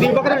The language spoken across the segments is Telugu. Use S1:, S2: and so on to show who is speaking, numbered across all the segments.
S1: జిందాబాద్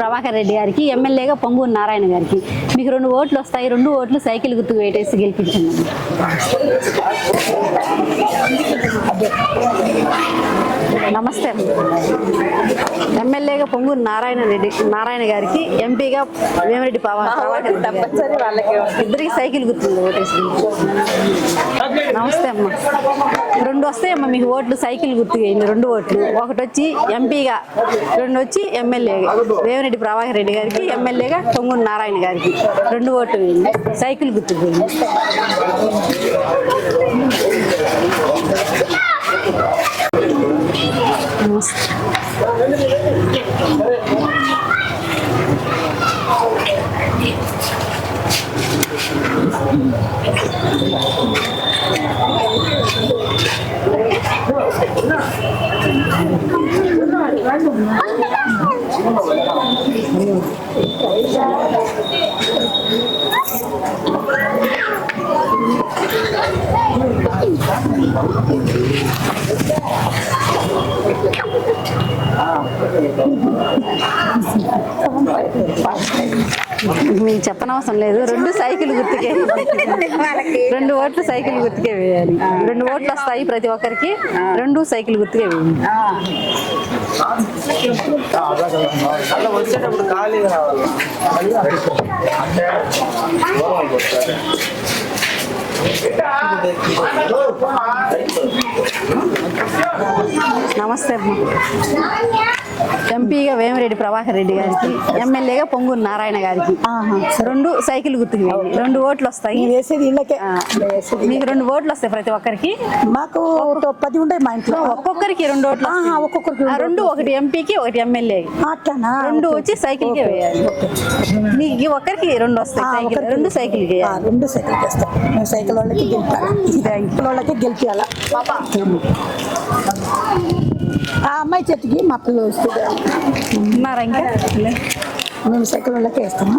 S1: ప్రభాకర్ రెడ్డి
S2: గారికి ఎమ్మెల్యేగా పొంగూరు నారాయణ గారికి. మీకు రెండు ఓట్లు వస్తాయి రెండు ఓట్లు సైకిల్ గుర్తు వేటేసి గెలిపించండి. నమస్తే. ఎమ్మెల్యేగా పొంగూరు నారాయణ రెడ్డి నారాయణ గారికి ఎంపీగా వేమిరెడ్డి గారికి. ఇద్దరికి సైకిల్ గుర్తుంది ఓటేసి. నమస్తే అమ్మ. రెండు వస్తాయమ్మా మీకు ఓట్లు సైకిల్ గుర్తు వేయండి రెండు ఓట్లు. ఒకటి వచ్చి ఎంపీగా రెండు వచ్చి ఎమ్మెల్యేగా. వేమిరెడ్డి ప్రభాకర్ రెడ్డి గారికి ఎమ్మెల్యేగా పొంగూరు నారాయణ గారికి. రెండు ఓట్లు వేయండి. సైకిల్ గుర్తు వేయండి నమస్తే మీకు చెప్పనవసరం లేదు. రెండు సైకిల్ గుర్తుకే. రెండు ఓట్లు సైకిల్ గుర్తుకే వేయాలి. రెండు ఓట్లు వస్తాయి ప్రతి ఒక్కరికి. రెండు సైకిల్ గుర్తుకే వేయాలి
S3: వచ్చేటప్పుడు రావాలి
S2: నమస్తే అమ్మ. ఎంపీగా వేమిరెడ్డి ప్రభాకర్ రెడ్డి గారికి ఎమ్మెల్యేగా పొంగూరు నారాయణ గారికి. రెండు సైకిల్ గుర్తుకు రెండు ఓట్లు వస్తాయి.
S4: వేసేది ఇళ్ళకే.
S2: మీకు రెండు ఓట్లు వస్తాయి ప్రతి ఒక్కరికి.
S4: మాకు పది ఉంటాయి మా ఇంట్లో.
S2: ఒక్కొక్కరికి రెండు ఓట్లు
S4: ఒక్కొక్కరికి
S2: రెండు ఒకటి ఎంపీకి ఒకటి ఎమ్మెల్యే
S4: అట్లానా?
S2: రెండు వచ్చి సైకిల్కి వేయాలి. మీకు ఒక్కరికి రెండు వస్తాయి. సైకిల్ రెండు సైకిల్
S4: రెండు సైకిల్ మేము సైకిల్ వాళ్ళకి గెలిపాలి? వాళ్ళకి గెలిపించాల ఆ అమ్మాయి చేతికి మా పిల్లలు వస్తుంది
S2: ఉన్నారా ఇంకా?
S4: మేము సైకిల్ వాళ్ళకి వేస్తాము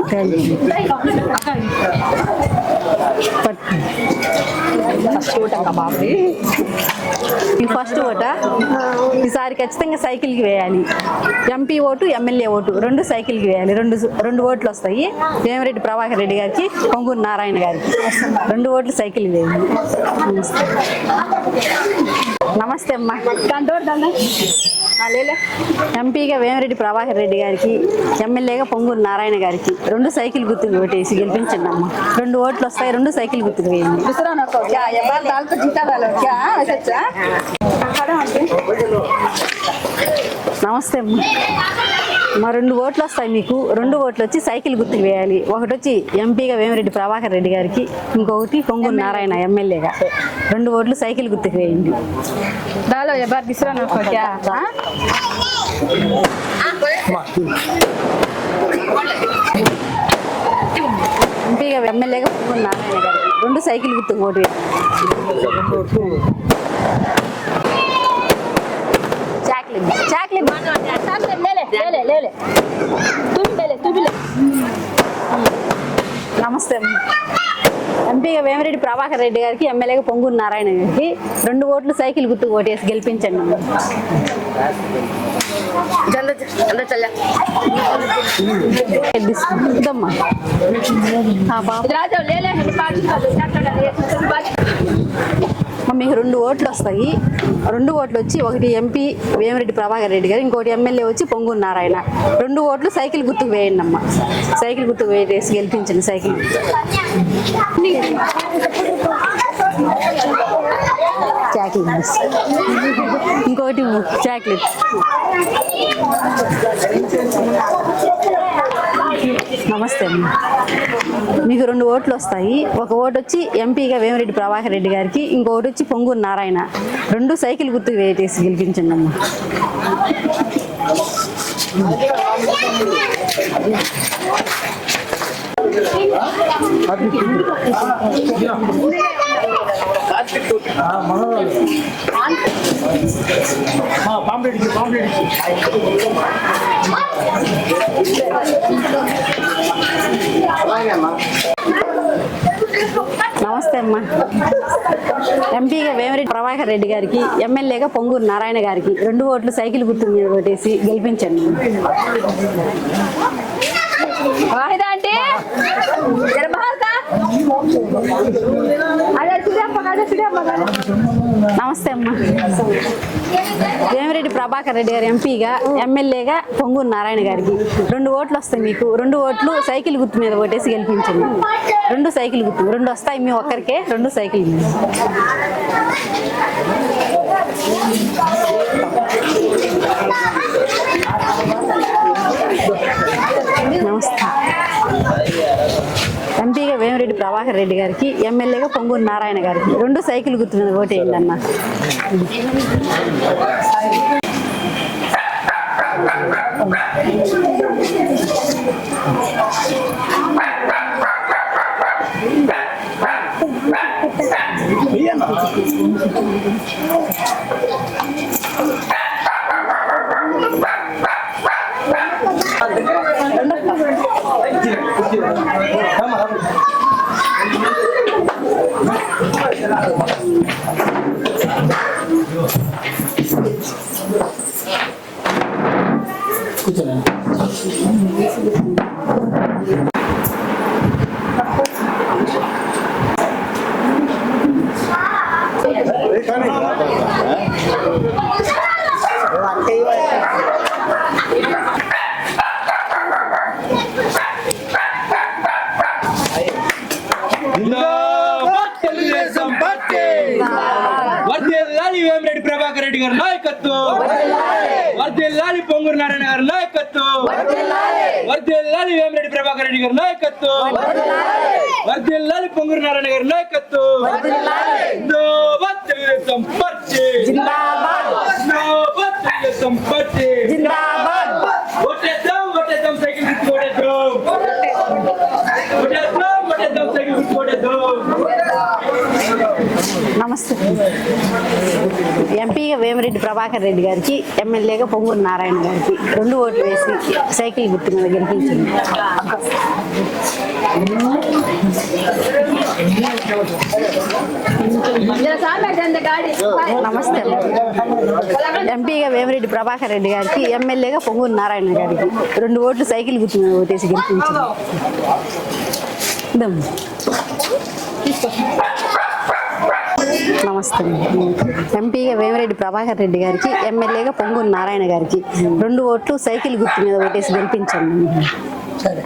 S2: ఈ ఫస్ట్ ఓట? ఈసారి ఖచ్చితంగా సైకిల్కి వేయాలి. ఎంపీ ఓటు ఎమ్మెల్యే ఓటు రెండు సైకిల్కి వేయాలి. రెండు రెండు ఓట్లు వస్తాయి. వేమిరెడ్డి ప్రభాకర్ రెడ్డి గారికి పొంగూరు నారాయణ గారికి. రెండు ఓట్లు సైకిల్ వేయాలి. నమస్తే. అమ్మా. ఎంపీగా వేమిరెడ్డి ప్రభాకర్ రెడ్డి గారికి ఎమ్మెల్యేగా పొంగూరు నారాయణ గారికి రెండు సైకిల్ గుర్తుకు ఓటేసి గెలిపించండి అమ్మా. రెండు ఓట్లు వస్తాయి రెండు సైకిల్ గుర్తుకు వేయండి. నమస్తే అమ్మా మా రెండు ఓట్లు వస్తాయి మీకు రెండు ఓట్లు వచ్చి సైకిల్ గుర్తుకు వేయాలి ఒకటి వచ్చి ఎంపీగా వేమిరెడ్డి ప్రభాకర్ రెడ్డి గారికి ఇంకొకటి పొంగూరు నారాయణ ఎమ్మెల్యేగా రెండు ఓట్లు సైకిల్ గుర్తుకు వేయండి
S5: डालो ये बार दूसरा ना क्या हाँ?
S2: ఎంపీగా ఎమ్మెల్యేగా పొంగూరు నారాయణ గారు రెండు సైకిల్ గుర్తు ఓటు చాక్లెట్ చాక్లెట్ నమస్తే. ఎంపీగా వేమిరెడ్డి ప్రభాకర్ రెడ్డి గారికి ఎమ్మెల్యేగా పొంగూరు నారాయణ గారికి రెండు ఓట్లు సైకిల్ గుర్తు ఓటేసి గెలిపించండి. ఇదమ్మా మీకు రెండు ఓట్లు వస్తాయి. రెండు ఓట్లు వచ్చి ఒకటి ఎంపీ వేమిరెడ్డి ప్రభాకర్ రెడ్డి గారు ఇంకోటి ఎమ్మెల్యే వచ్చి పొంగు నారాయణ. రెండు ఓట్లు సైకిల్ గుర్తుకు వేయండి అమ్మ. సైకిల్ గుర్తుకు వేసి గెలిపించండి సైకిల్. చాక్లెట్ ఇంకోటి చాక్లెట్ నమస్తే అమ్మ. మీకు రెండు ఓట్లు వస్తాయి. ఒక ఓటు వచ్చి ఎంపీగా వేమిరెడ్డి ప్రభాకర్ రెడ్డి గారికి ఇంకొకటి వచ్చి పొంగూరు నారాయణ. రెండు సైకిల్ గుర్తుకు వేటేసి గెలిపించండి అమ్మ.
S3: పాంప్లెట్ పాంప్లెట్
S2: నమస్తే అమ్మా ఎంపీగా వేమిరెడ్డి ప్రభాకర్ రెడ్డి గారికి ఎమ్మెల్యేగా పొంగూరు నారాయణ గారికి రెండు ఓట్లు సైకిల్ గుర్తు మీద ఓటేసి గెలిపించండి.
S5: వాహిదా అంటే?
S2: నమస్తే అమ్మ వేమిరెడ్డి ప్రభాకర్ రెడ్డి గారు ఎంపీగా ఎమ్మెల్యేగా పొంగూరు నారాయణ గారికి రెండు ఓట్లు వస్తాయి మీకు. రెండు ఓట్లు సైకిల్ గుర్తు మీద ఓటేసి గెలిపించండి. రెండు సైకిల్ గుర్తు. రెండు వస్తాయి మీ ఒక్కరికే రెండు సైకిల్ మీద నమస్తే ఎంపీగా వేమిరెడ్డి ప్రభాకర్ రెడ్డి గారికి ఎమ్మెల్యేగా పొంగూరు నారాయణ గారికి రెండు సైకిల్ గుర్తు మీద ఓటేయండి అన్న
S1: జిందాబాద్ తెలుగుదేశం పార్టీ వర్ధిల్లాలి వేమిరెడ్డి ప్రభాకర్ రెడ్డి గారి నాయకత్వం వర్ధిల్లాలి పొంగూరు నారాయణ గారి నాయకత్వం వర్ధిల్లాలి వేమిరెడ్డి ప్రభాకర్ రెడ్డి గారి నాయకత్వం వర్ధిల్లాలి పొంగూరు నారాయణ గారి నాయకత్వం జిందాబాద్ తెలుగుదేశం పార్టీ జిందాబాద్ తెలుగుదేశం పార్టీ ఓటేద్దాం ఓటేద్దాం సైకిల్ గుర్తు ఓటేద్దాం ఓటేద్దాం ఓటేద్దాం సైకిల్ గుర్తు ఓటేద్దాం
S2: నమస్తే ఎంపీగా వేమిరెడ్డి ప్రభాకర్ రెడ్డి గారికి ఎమ్మెల్యేగా పొంగూరు నారాయణ గారికి రెండు ఓట్లు వేసి సైకిల్ గుర్తు మీద గెలిపించింది నమస్తే ఎంపీగా వేమిరెడ్డి ప్రభాకర్ రెడ్డి గారికి ఎమ్మెల్యేగా పొంగూరు నారాయణ గారికి రెండు ఓట్లు సైకిల్ గుర్తు మీద ఓటేసి గెలిపించింది. నమస్తే. ఎంపీగా వేమిరెడ్డి ప్రభాకర్ రెడ్డి గారికి ఎమ్మెల్యేగా పొంగూరు నారాయణ గారికి రెండు ఓట్లు సైకిల్ గుర్తు మీద ఓటేసి గెలిపించండి.
S4: సరే.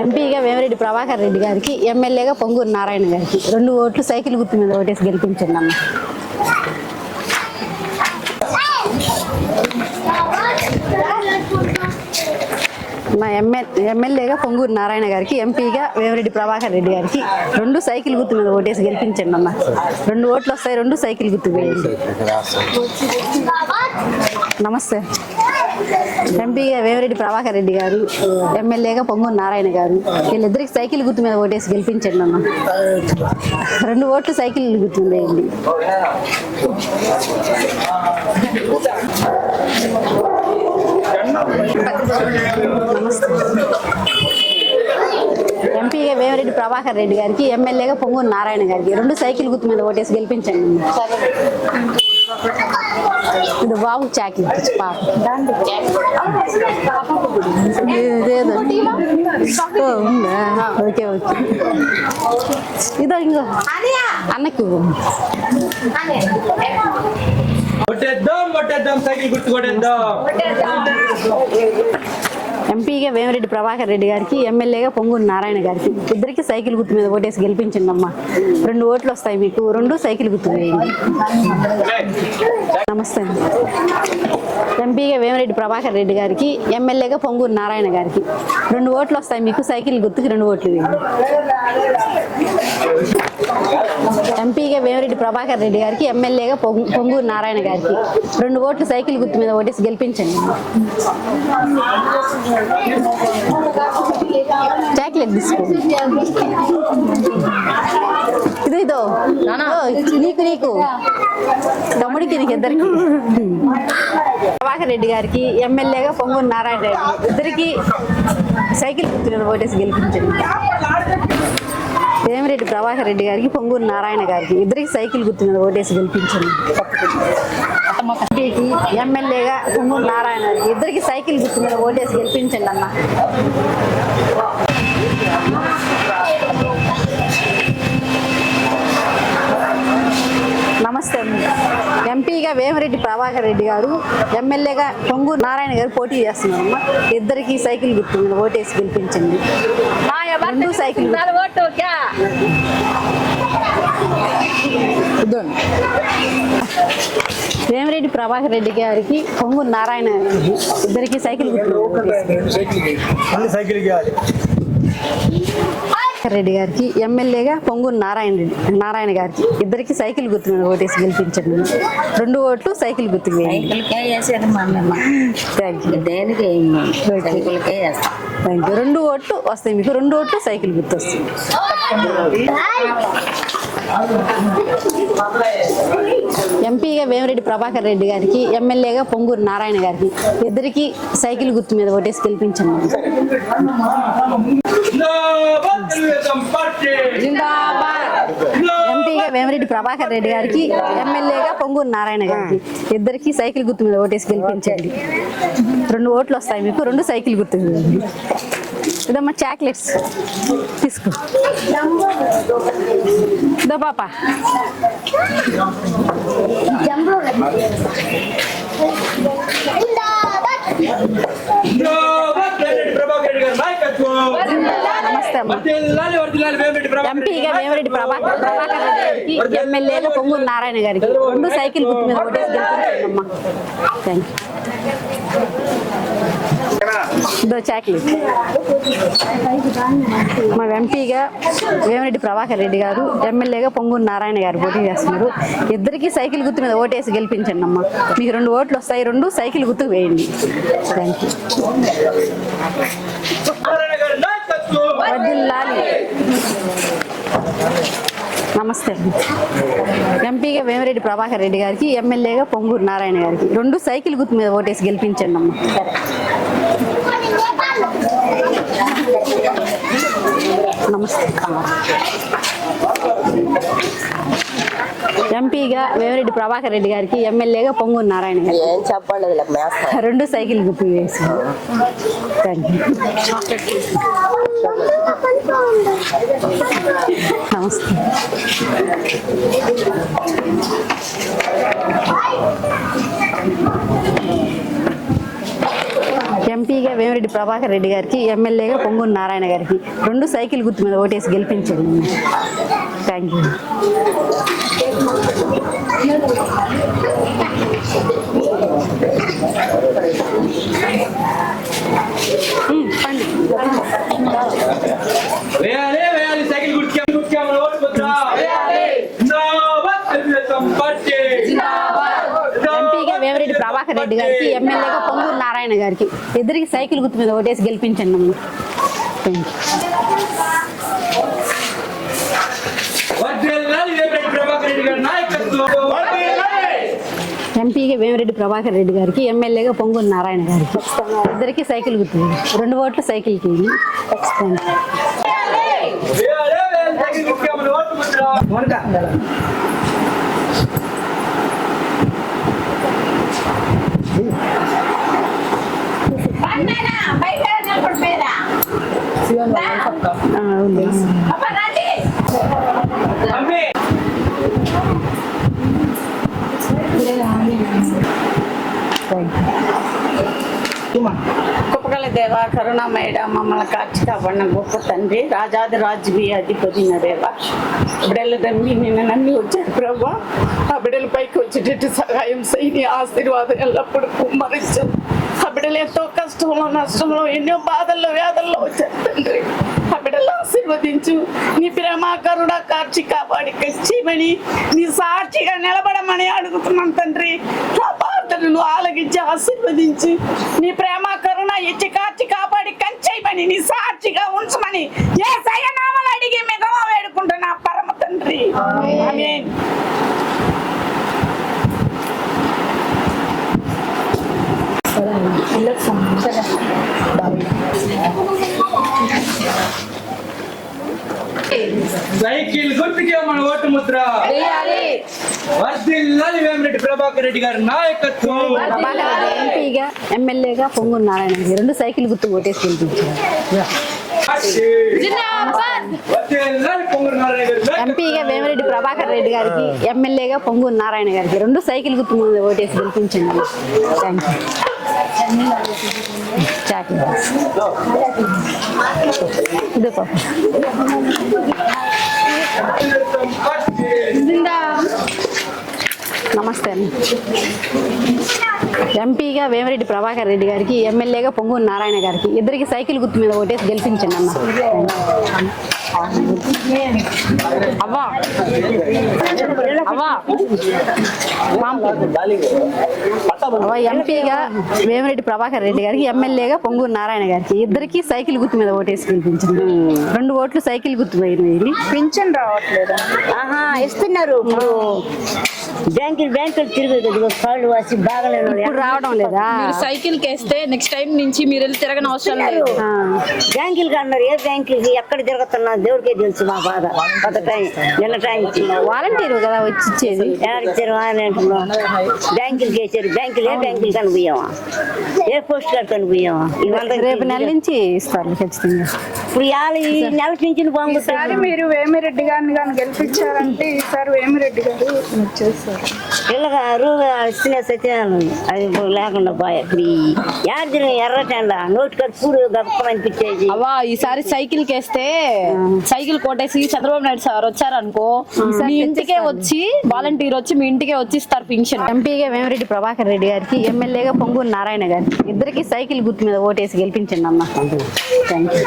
S2: ఎంపీగా వేమిరెడ్డి ప్రభాకర్ రెడ్డి గారికి ఎమ్మెల్యేగా పొంగూరు నారాయణ గారికి రెండు ఓట్లు సైకిల్ గుర్తు మీద ఓటేసి గెలిపించండి అమ్మ ఎమ్మె ఎమ్మెల్యేగా పొంగూరు నారాయణ గారికి ఎంపీగా వేమిరెడ్డి ప్రభాకర్ రెడ్డి గారికి రెండు సైకిల్ గుర్తు మీద ఓటేసి గెలిపించండి అన్న రెండు ఓట్లు వస్తాయి రెండు సైకిల్ గుర్తు నమస్తే. ఎంపీగా వేమిరెడ్డి ప్రభాకర్ రెడ్డి గారు ఎమ్మెల్యేగా పొంగూరు నారాయణ గారు వీళ్ళిద్దరికి సైకిల్ గుర్తు మీద ఓటేసి గెలిపించండి అన్న రెండు ఓట్లు సైకిల్ గుర్తు ఎంపీగా వేమిరెడ్డి ప్రభాకర్ రెడ్డి గారికి ఎమ్మెల్యేగా పొంగూరు నారాయణ గారికి. రెండు సైకిల్ గుర్తు మీద ఓటేసి గెలిపించండి. ఇది బాబు చాకి ఇదేదో ఉందా? Okay okay. ఇదో ఇంకో. అన్నకి
S1: కొట్టేద్దాం కొట్టేద్దాం సైకిల్ గుర్తు కొట్టేద్దాం.
S2: ఎంపీగా వేమిరెడ్డి ప్రభాకర్ రెడ్డి గారికి ఎమ్మెల్యేగా పొంగూరు నారాయణ గారికి ఇద్దరికి సైకిల్ గుర్తు మీద ఓటేసి గెలిపించండి అమ్మా రెండు ఓట్లు వస్తాయి మీకు రెండు సైకిల్ గుర్తు వేయండి నమస్తే. ఎంపీగా వేమిరెడ్డి ప్రభాకర్ రెడ్డి గారికి ఎమ్మెల్యేగా పొంగూరు నారాయణ గారికి. రెండు ఓట్లు వస్తాయి మీకు సైకిల్ గుర్తుకి రెండు ఓట్లు వేయండి ఎంపీగా వేమిరెడ్డి ప్రభాకర్ రెడ్డి గారికి ఎమ్మెల్యేగా పొంగు- పొంగూరు నారాయణ గారికి. రెండు ఓట్లు సైకిల్ గుర్తు మీద ఓటేసి గెలిపించండి. చాక్లెట్ ఇదో నీకు నీకు. తమ్ముడికి నీకు ఇద్దరికి. ప్రభాకర్ రెడ్డి గారికి ఎమ్మెల్యేగా పొంగూరు నారాయణ రెడ్డి ఇద్దరికి సైకిల్ గుర్తు మీద ఓటేసి గెలిపించండి. వేమిరెడ్డి ప్రభాకర్ రెడ్డి గారికి పొంగూరు నారాయణ గారికి ఇద్దరికి సైకిల్ గుర్తు మీద ఓటేసి గెలిపించండి ఎంపీకి ఎమ్మెల్యేగా పొంగూరు నారాయణ గారికి ఇద్దరికి సైకిల్ గుర్తు మీద ఓటేసి గెలిపించండి అన్న. నమస్తే. ఎంపీగా వేమిరెడ్డి ప్రభాకర్ రెడ్డి గారు ఎమ్మెల్యేగా పొంగూరు నారాయణ గారు పోటీ చేస్తున్నారమ్మా ఇద్దరికి సైకిల్ గుర్తు మీద ఓటేసి గెలిపించండి. రెండు సైకిల్. వేమిరెడ్డి ప్రభాకర్ రెడ్డి గారికి పొంగూరు నారాయణ గారికి ఇద్దరికి సైకిల్
S3: సైకిల్ ఇవ్వాలి
S2: ప్రభాకర్ రెడ్డి గారికి ఎమ్మెల్యేగా పొంగూరు నారాయణ రెడ్డి నారాయణ గారికి. ఇద్దరికి సైకిల్ గుర్తు మీద ఓటేసి గెలిపించండి. రెండు ఓట్లు సైకిల్
S6: వేస్తాం.
S2: థ్యాంక్ యూ రెండు ఓట్లు వస్తాయి మీకు. రెండు ఓట్లు సైకిల్ గుర్తు వస్తుంది ఎంపీగా వేమిరెడ్డి ప్రభాకర్ రెడ్డి గారికి ఎమ్మెల్యేగా పొంగూరు నారాయణ గారికి ఇద్దరికి సైకిల్ గుర్తు మీద ఓటేసి గెలిపించండి. ఎంపీగా వేమిరెడ్డి ప్రభాకర్ రెడ్డి గారికి ఎమ్మెల్యేగా పొంగూరు నారాయణ గారికి ఇద్దరికి సైకిల్ గుర్తు మీద ఓటేసి గెలిపించండి. రెండు ఓట్లు వస్తాయి మీకు రెండు సైకిల్ గుర్తు మీద. ఇదమ్మా చాక్లెట్స్. తీసుకో. ఇదో పాప. నమస్తే అమ్మా. ఎంపీగా వేమిరెడ్డి ప్రభాకర్ ప్రభాకర్ రెడ్డి గారికి ఎమ్మెల్యేగా పొంగూరు నారాయణ గారికి. రెండు సైకిల్ గుర్తు మీద ఓటేసి గెలిపించండి అమ్మా థ్యాంక్ ఇదో మా ఎంపీగా వేమిరెడ్డి ప్రభాకర్ రెడ్డి గారు ఎమ్మెల్యేగా పొంగూరు నారాయణ గారు పోటీ చేస్తున్నారు. ఇద్దరికి సైకిల్ గుర్తు మీద ఓటేసి గెలిపించండి అమ్మా. మీకు రెండు ఓట్లు వస్తాయి రెండు సైకిల్ గుర్తుకు వేయండి. థ్యాంక్ యూ నమస్తే ఎంపీగా వేమిరెడ్డి ప్రభాకర్ రెడ్డి గారికి ఎమ్మెల్యేగా పొంగూరు నారాయణ గారికి రెండు సైకిల్ గుర్తు మీద ఓటేసి గెలిపించండి అమ్మ. సరే ఎంపీగా వేమిరెడ్డి ప్రభాకర్ రెడ్డి గారికి ఎమ్మెల్యేగా పొంగూరు నారాయణ గారికి.
S6: ఏం చెప్పండి
S2: రెండు సైకిల్ గుర్తు వేసి నమస్తే. ఎంపీగా వేమిరెడ్డి ప్రభాకర్ రెడ్డి గారికి ఎమ్మెల్యేగా పొంగూరు నారాయణ గారికి రెండు సైకిల్ గుర్తు మీద ఓటేసి గెలిపించండి థ్యాంక్ యూ పండి. ప్రభాకర్ రెడ్డి గారికి ఎమ్మెల్యేగా పొంగూరు నారాయణ గారికి. ఇద్దరికి సైకిల్ గుర్తు మీద ఓటేసి గెలిపించండి అమ్మ ఎంపీగా వేమిరెడ్డి ప్రభాకర్ రెడ్డి గారికి ఎమ్మెల్యేగా పొంగూరు నారాయణ గారికి. ఇద్దరికి సైకిల్ గుర్తు రెండు ఓట్లు సైకిల్కి థ్యాంక్ యూ
S1: వేయాలే వేయాలి సైకిల్ గుర్తుకే మన ఓటు ముద్ర
S2: ఆ, ఉంది.
S1: అమ్మి
S7: కుప్పగల దేవ కరుణామయుడ మమ్మల్ని కాచి కాపాడిన గొప్ప తండ్రి రాజాది రాజువి అధిపతిన దేవ. బిడ్డలు నమ్మి నిన్ను నమ్మి వచ్చాడు ప్రభా. ఆ బిడ్డల పైకి వచ్చేటట్టు సహాయం చేయని ఆశీర్వాదం ఎల్లప్పుడూ కుమ్మరించు. ఆ బిడ్డలు ఎంతో కష్టంలో నష్టంలో ఎన్నో బాధల్లో వ్యాధల్లో వచ్చారు తండ్రి. ఆ బిడ్డలు ఆశీర్వదించు. నీ ప్రేమ కరుణ కాచి కాపాడి కచ్చిమని నీ సాక్షిగా నిలబడమని అడుగుతున్నాను తండ్రి. నా ప్రార్థనను నువ్వు ఆలగించి ఆశీర్వదించి. నీ ప్రేమ కరుణ ఇచ్చి కార్చి కాపాడి కంచేయమని నీ సాక్షిగా ఉంచమని ఏ సయనామలు అడిగి మిగవ వేడుకుంటున్నా పరమ తండ్రి ఆమేన్.
S1: సైకిల్ గుర్తుకే మన ఓటు ముద్ర వర్ధిల్లాలి వేమిరెడ్డి ప్రభాకర్ రెడ్డి గారి నాయకత్వం.
S2: ఎంపీగా ఎమ్మెల్యేగా పొంగూరు నారాయణ రెండు సైకిల్ గుర్తు ఓటేసి. ఎంపీగా వేమిరెడ్డి ప్రభాకర్ రెడ్డి గారికి ఎమ్మెల్యేగా పొంగూరు నారాయణ గారికి రెండు సైకిల్ గుర్తు మీద ఓటేసి గెలిపించండి థ్యాంక్ యూ ఇదో పాప నమస్తే ఎంపీగా వేమిరెడ్డి ప్రభాకర్ రెడ్డి గారికి ఎమ్మెల్యేగా పొంగూరు నారాయణ గారికి ఇద్దరికి సైకిల్ గుర్తు మీద ఓటేసి గెలిపించండి అన్న. అవ్వా. అవ్వా. అవ్వ ఎంపీగా వేమిరెడ్డి ప్రభాకర్ రెడ్డి గారికి ఎమ్మెల్యేగా పొంగూరు నారాయణ గారికి. ఇద్దరికి సైకిల్ గుర్తు మీద ఓటేసి గెలిపించండి రెండు ఓట్లు సైకిల్ గుర్తు పోయినాయి
S7: పింఛన్ రావట్లేదు?
S6: ఆహా ఇస్తున్నారు. బ్యాంకులు తిరుగుతుంది కాళ్ళు వాసి బాగలేని వాళ్ళు
S2: ఇప్పుడు రావడం లేదా?
S5: మీరు సైకిల్ కేస్తే నెక్స్ట్ టైం నుంచి మీరు వెళ్ళి తిరగని అవసరం లేదు.
S2: ఆ.
S6: బ్యాంకులు అన్నారు. ఏ బ్యాంకులకి? ఎక్కడ తిరుగుతున్నా? దేవుడికే తెలుసు మా బాధ కొత్త టైం నిన్న టైం
S2: వాలంటీర్ కదా వచ్చి ఇచ్చేది
S6: ఇచ్చారు అని అంటున్నాం బ్యాంకులకి వేసారు బ్యాంకులు ఏ బ్యాంకులు కని పోయామా ఏ పోస్ట్ కార్డు కని పోయామా ఇవాళ
S2: రేపు నెల నుంచి ఇస్తారు ఖచ్చితంగా.
S6: ఇప్పుడు ఇవాళ ఈ నెల నుంచి బాగుంటుంది
S7: మీరు వేమిరెడ్డి గారిని కానీ గెలిపించారంటే ఈసారి వేమిరెడ్డి గారు చేస్తారు
S6: పిల్లగారు ఇచ్చిన సత్యాలు అది లేకుండా పోయా ఇప్పుడు ఈ యార్జన ఎర్రటండ నోటి కట్టుకుడు గొప్ప అనిపించేది.
S5: అవ్వా ఈసారి సైకిల్ కేస్తే సైకిల్ కొట్టేసి చంద్రబాబు నాయుడు సార్ వచ్చారనుకో మీ ఇంటికే వచ్చి వాలంటీర్ వచ్చి మీ ఇంటికే వచ్చి ఇస్తారు పింఛన్.
S2: ఎంపీగా వేమిరెడ్డి ప్రభాకర్ రెడ్డి గారికి ఎమ్మెల్యేగా పొంగూరు నారాయణ గారికి. ఇద్దరికి సైకిల్ గుర్తు మీద ఓటేసి గెలిపించండి అన్న. థ్యాంక్ యూ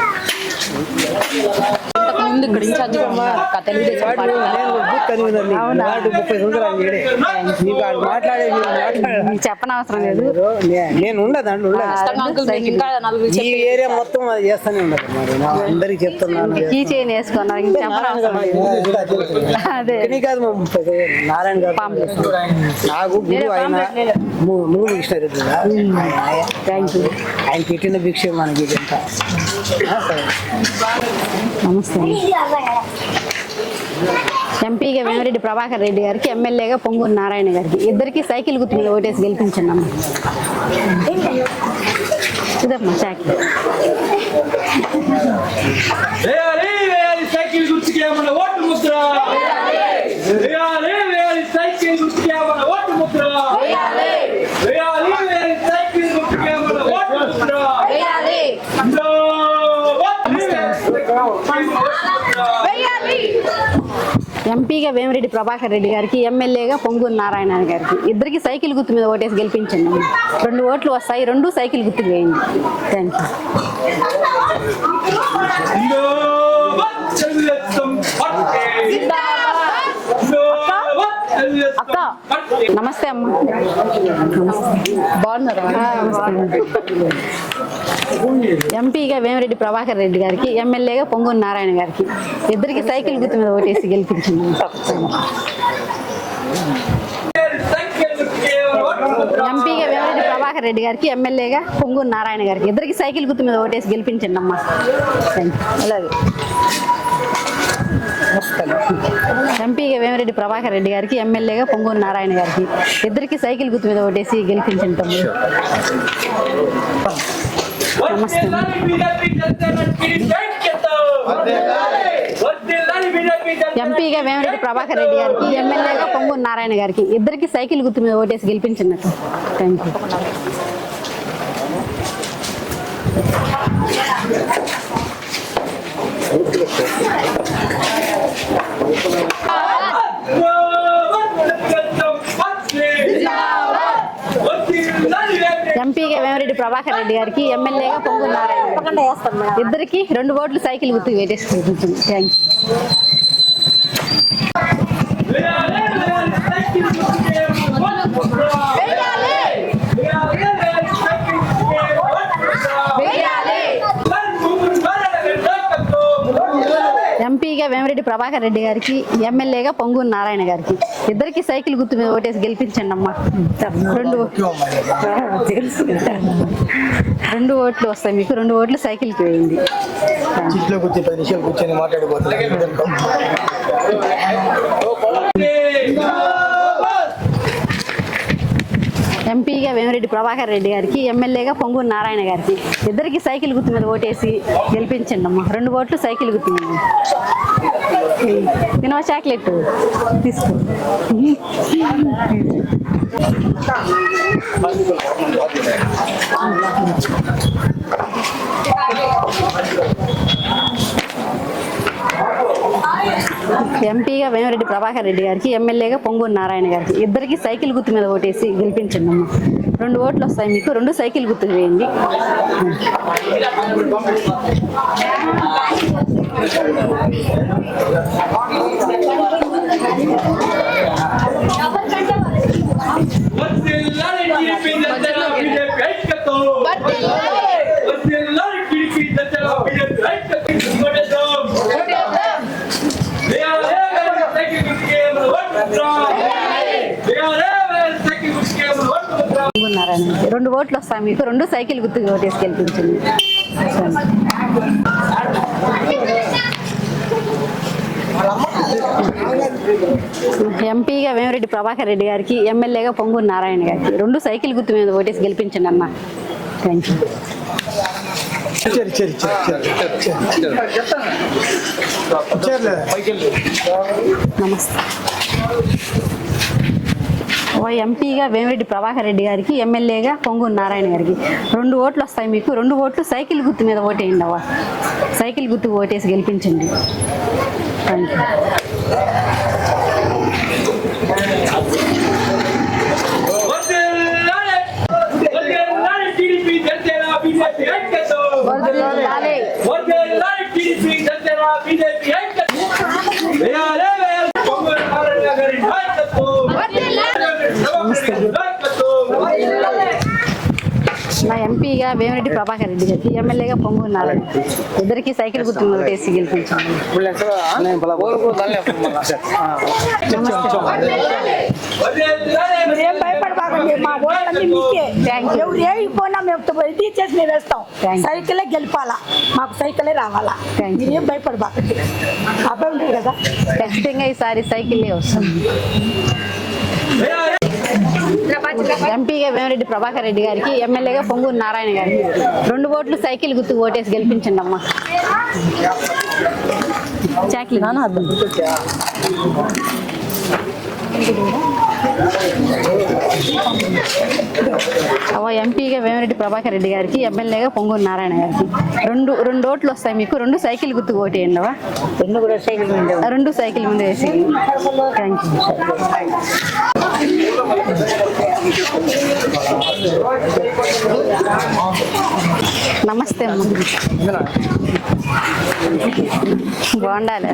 S5: ముందు ఇక్కడ ఇన్ఛార్జ్ తెలుగుదేశం
S2: చెప్పనవసరం లేదు.
S3: నేను ఉండదండి
S5: నలుగురు
S3: ఏరియా మొత్తం అది చేస్తానే ఉండదు మరి. అందరికి చెప్తున్నాను.
S2: చైన్ వేసుకున్నారు ఇంక అదే.
S3: నారాయణ గారు నాకు గురు ఆయన
S2: థ్యాంక్ యూ
S3: ఆయన పెట్టిన భిక్ష మనకి ఇదంతా.
S2: నమస్తే. ఎంపీగా వేమిరెడ్డి ప్రభాకర్ రెడ్డి గారికి ఎమ్మెల్యేగా పొంగూరు నారాయణ గారికి. ఇద్దరికి సైకిల్ గుర్తు మీద ఓటేసి గెలిపించండి అమ్మ. ఇదమ్మా చాకి
S1: వేయాలి వేయాలి సైకిల్ గుర్తుకే మన ఓటు ముద్ర? వేయాలి వేయాలి సైకిల్ గుర్తుకే మన ఓటు ముద్ర వేయాలి వేయాలి సైకిల్ గుర్తుకే మన ఓటు ముద్ర
S2: ఎంపీగా వేమిరెడ్డి ప్రభాకర్ రెడ్డి గారికి ఎమ్మెల్యేగా పొంగూరు నారాయణ గారికి. ఇద్దరికి సైకిల్ గుర్తు మీద ఓటేసి గెలిపించండి. రెండు ఓట్లు వస్తాయి రెండు సైకిల్ గుర్తు వేయండి థ్యాంక్ యూ
S1: తెలుగుదేశం పార్టీ జిందాబాద్ తెలుగుదేశం
S2: నమస్తే అమ్మ.
S5: బాగున్నారా?
S2: ఎంపీగా వేమిరెడ్డి ప్రభాకర్ రెడ్డి గారికి ఎమ్మెల్యేగా పొంగూరు నారాయణ గారికి ఇద్దరికి సైకిల్ గుర్తు మీద ఓటేసి గెలిపించింది. ఎంపీగా వేమిరెడ్డి ప్రభాకర్ రెడ్డి గారికి ఎమ్మెల్యేగా పొంగూరు నారాయణ గారికి ఇద్దరికి సైకిల్ గుర్తు మీద ఓటేసి గెలిపించండి అమ్మా. అలాగే. ఎంపీగా వేమిరెడ్డి ప్రభాకర్ రెడ్డి గారికి ఎమ్మెల్యేగా పొంగూరు నారాయణ గారికి. ఇద్దరికి సైకిల్ గుర్తు మీద ఓటేసి గెలిపించండి
S1: నమస్తే.
S2: ఎంపీగా వేమిరెడ్డి ప్రభాకర్ రెడ్డి గారికి ఎమ్మెల్యేగా పొంగూరు నారాయణ గారికి ఇద్దరికి సైకిల్ గుర్తు మీద ఓటేసి గెలిపించినట్టు. థ్యాంక్ యూ ఎంపీగా వేమిరెడ్డి ప్రభాకర్ రెడ్డి గారికి ఎమ్మెల్యేగా పొంగూరు నారాయణ గారికి. ఇద్దరికి రెండు ఓట్లు సైకిల్ గుర్తు వేటేసి గెలిపించింది థ్యాంక్ యూ వేమిరెడ్డి ప్రభాకర్ రెడ్డి గారికి ఎమ్మెల్యేగా పొంగూరు నారాయణ గారికి. ఇద్దరికి సైకిల్ గుర్తు మీద ఓటేసి గెలిపించండి అమ్మా. రెండు రెండు ఓట్లు వస్తాయి మీకు రెండు ఓట్లు సైకిల్కి వేయండి.
S3: కూర్చొని పది నిమిషాలు కూర్చొని
S2: ఎంపీగా వేమిరెడ్డి ప్రభాకర్ రెడ్డి గారికి ఎమ్మెల్యేగా పొంగూరు నారాయణ గారికి. ఇద్దరికి సైకిల్ గుర్తు మీద ఓటేసి గెలిపించండి రెండు ఓట్లు సైకిల్ గుర్తు మీద. తినవా చాక్లెట్? తీసుకో. ఎంపీగా వేమిరెడ్డి ప్రభాకర్ రెడ్డి గారికి ఎమ్మెల్యేగా పొంగూరు నారాయణ గారికి. ఇద్దరికి సైకిల్ గుర్తు మీద ఓటేసి గెలిపించండి అమ్మా. రెండు ఓట్లు వస్తాయి మీకు రెండు సైకిల్ గుర్తులు వేయండి
S1: వర్ధిల్లాలి టీడీపీ జనసేన బీజేపీ ఐక్యత వర్ధిల్లాలి టీడీపీ జనసేన బీజేపీ ఐక్యత ఓటేద్దాం వేయాలే వేయాలి సైకిల్ గుర్తుకే మన ఓటు ముద్ర వేయాలే వేయాలి సైకిల్ గుర్తుకే మన ఓటు ముద్ర
S2: పొంగూరు నారాయణ గారికి రెండు ఓట్లు వస్తాయి మీకు. రెండు సైకిల్ గుర్తుకు ఓటేసి గెలిపించండి ఎంపీగా వేమిరెడ్డి ప్రభాకర్ రెడ్డి గారికి ఎమ్మెల్యేగా పొంగూరు నారాయణ గారికి. రెండు సైకిల్ గుర్తు మీద ఓటేసి గెలిపించండి అన్న థ్యాంక్ యూ నమస్తే. ఎంపీగా వేమిరెడ్డి ప్రభాకర్ రెడ్డి గారికి ఎమ్మెల్యేగా పొంగూరు నారాయణ గారికి. రెండు ఓట్లు వస్తాయి మీకు. రెండు ఓట్లు సైకిల్ గుర్తు మీద ఓటేయండి అవ్వ. సైకిల్ గుర్తు ఓటేసి గెలిపించండి. థ్యాంక్ యూ ఎంపీగా వేమిరెడ్డి ప్రభాకర్ రెడ్డి గారికి ఎమ్మెల్యేగా పొంగూరు నారాయణ ఇద్దరికి సైకిల్ గుర్తు మీద ఓటేసి గెలిపించండి
S4: మీరేం భయపడబాకండి? మా ఓట్లన్నీ మీకే.
S2: Thank you.
S4: ఎవరు ఏ పోయినా మేము వేస్తాం. సైకిలే గెలిపాలా? మాకు సైకిలే రావాలా. మీరేం భయపడబాకండి? అబ్బాయి ఉండదు కదా.
S2: ఖచ్చితంగా ఈసారి సైకిల్లే వస్తుంది. ఎంపీగా వేమిరెడ్డి ప్రభాకర్ రెడ్డి గారికి ఎమ్మెల్యేగా పొంగూరు నారాయణ గారికి. రెండు ఓట్లు సైకిల్ గుర్తు ఓటేసి గెలిపించండి అమ్మా. చాక్లీ అవ ఎంపీగా వేమిరెడ్డి ప్రభాకర్ రెడ్డి గారికి ఎమ్మెల్యేగా పొంగూరు నారాయణ గారికి. రెండు రెండు ఓట్లు వస్తాయి మీకు. రెండు సైకిల్ గుర్తు ఓటేయండి అవ్వ.
S6: రెండు కూడా సైకిల్ మీద.
S2: రెండు సైకిల్ ముందు వేసి. థ్యాంక్ యూ నమస్తే అమ్మ. బాగుండాలి.